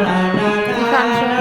你敢说？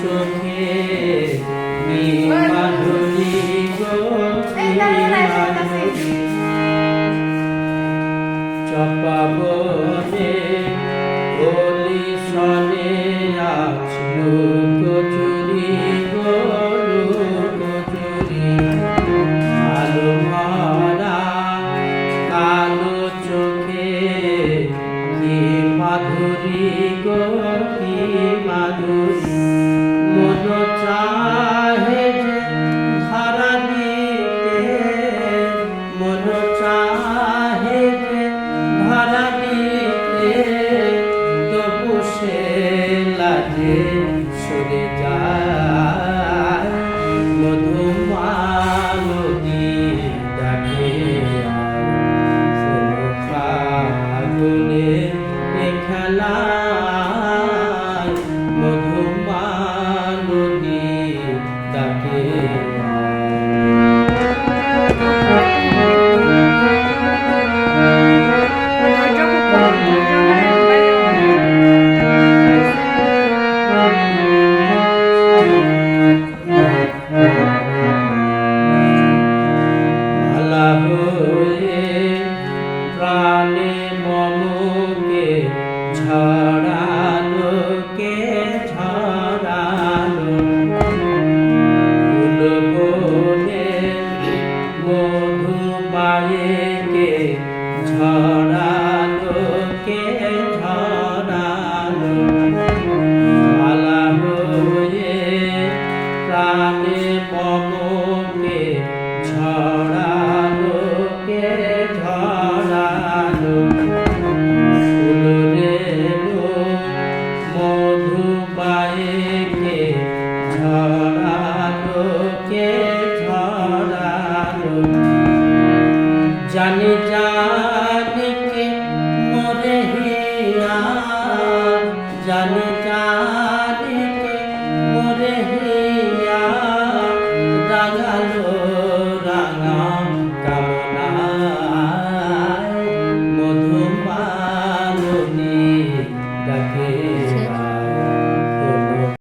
চোখে মাধুরী মাধুরী চপাবনে ওলি সনে আছলু কচুরি গরু কচুরি। আলো ভরা কালো চোখে কি মাধুরী গো কি মাধুরী। ছড়ালো কে ছড়ালো ফুলরে মধু পায়ে কে? ছড়ালো কে ছড়ালো জানি জানি